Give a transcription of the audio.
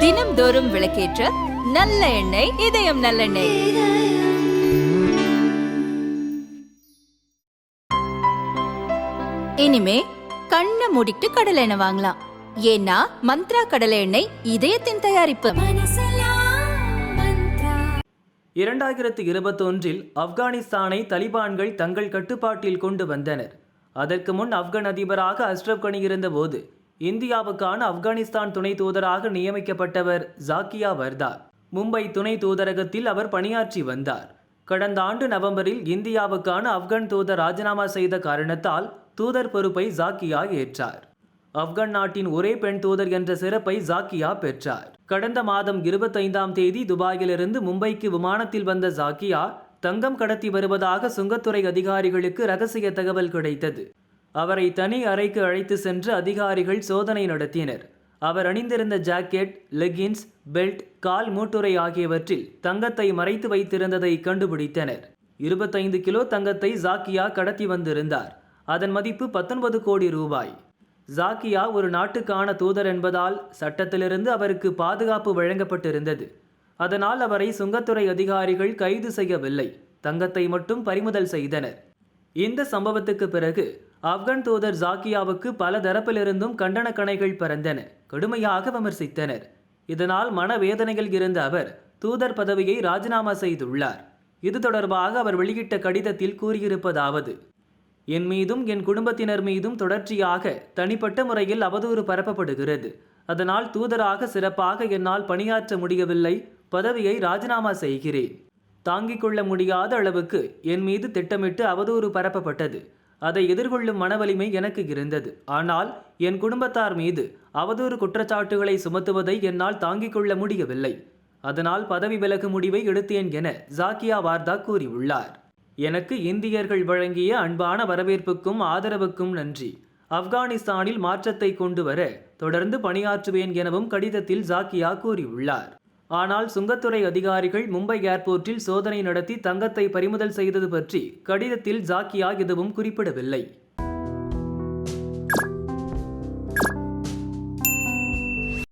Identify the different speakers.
Speaker 1: தினம்தோறும் விளக்கேற்ற நல்ல எண்ணெய் இதயம் நல்லெண்ணெய். இனிமே கண்ணை மூடிட்டு கடலை எண்ணெய் வாங்கலாம். ஏன்னா மந்த்ரா கடலை எண்ணெய் இதயத்தின் தயாரிப்பு.
Speaker 2: இரண்டாயிரத்து இருபத்தொன்றில் ஆப்கானிஸ்தானை தலிபான்கள் தங்கள் கட்டுப்பாட்டில் கொண்டு வந்தனர். அதற்கு முன் ஆப்கான் அதிபராக அஷ்ரப் கனி இருந்தபோது இந்தியாவுக்கான ஆப்கானிஸ்தான் துணை தூதராக நியமிக்கப்பட்டவர் ஜாக்கியா வர்தார். மும்பை துணை தூதரகத்தில் அவர் பணியாற்றி வந்தார். கடந்த ஆண்டு நவம்பரில் இந்தியாவுக்கான ஆப்கான் தூதர் ராஜினாமா செய்த காரணத்தால் தூதர் பொறுப்பை ஜாக்கியா ஏற்றார். ஆப்கான் நாட்டின் ஒரே பெண் தூதர் என்ற சிறப்பை ஜாக்கியா பெற்றார். கடந்த மாதம் இருபத்தைந்தாம் தேதி துபாயிலிருந்து மும்பைக்கு விமானத்தில் வந்த ஜாக்கியா தங்கம் கடத்தி வருவதாக சுங்கத்துறை அதிகாரிகளுக்கு ரகசிய தகவல் கிடைத்தது. அவரை தனி அறைக்கு அழைத்து சென்று அதிகாரிகள் சோதனை நடத்தினர். அவர் அணிந்திருந்த ஜாக்கெட் லெகின்ஸ் பெல்ட் கால் மூட்டுரை ஆகியவற்றில் தங்கத்தை மறைத்து வைத்திருந்ததை கண்டுபிடித்தனர். இருபத்தைந்து கிலோ தங்கத்தை ஜாக்கியா கடத்தி வந்திருந்தார். அதன் மதிப்பு பத்தொன்பது கோடி ரூபாய். ஜாக்கியா ஒரு நாட்டுக்கான தூதர் என்பதால் சட்டத்திலிருந்து அவருக்கு பாதுகாப்பு வழங்கப்பட்டிருந்தது. அதனால் அவரை சுங்கத்துறை அதிகாரிகள் கைது செய்யவில்லை. தங்கத்தை மட்டும் பறிமுதல் செய்தனர். இந்த சம்பவத்துக்கு பிறகு ஆப்கான் தூதர் ஜாக்கியாவுக்கு பல தரப்பிலிருந்தும் கண்டன கணைகள் பறந்தன. கடுமையாக விமர்சித்தனர். இதனால் மனவேதனையில் இருந்த அவர் தூதர் பதவியை ராஜினாமா செய்துள்ளார். இது தொடர்பாக அவர் வெளியிட்ட கடிதத்தில் கூறியிருப்பதாவது என் மீதும் என் குடும்பத்தினர் மீதும் தொடர்ச்சியாக தனிப்பட்ட முறையில் அவதூறு பரப்பப்படுகிறது. அதனால் தூதராக சிறப்பாக என்னால் பணியாற்ற முடியவில்லை. பதவியை ராஜினாமா செய்கிறேன். தாங்கிக் கொள்ள முடியாத அளவுக்கு என் மீது திட்டமிட்டு அவதூறு பரப்பப்பட்டது. அதை எதிர்கொள்ளும் மனவலிமை எனக்கு இருந்தது. ஆனால் என் குடும்பத்தார் மீது அவதூறு குற்றச்சாட்டுகளை சுமத்துவதை என்னால் தாங்கிக் கொள்ள முடியவில்லை. அதனால் பதவி விலகு முடிவை எடுத்தேன் என ஜாக்கியா வார்தா கூறியுள்ளார். எனக்கு இந்தியர்கள் வழங்கிய அன்பான வரவேற்புக்கும் ஆதரவுக்கும் நன்றி. ஆப்கானிஸ்தானில் மாற்றத்தை கொண்டு வர தொடர்ந்து பணியாற்றுவேன் எனவும் கடிதத்தில் ஜாக்கியா கூறியுள்ளார். ஆனால் சுங்கத்துறை அதிகாரிகள் மும்பை ஏர்போர்ட்டில் சோதனை நடத்தி தங்கத்தை பறிமுதல் செய்தது பற்றி கடிதத்தில் ஜாக்கியா எதுவும் குறிப்பிடவில்லை.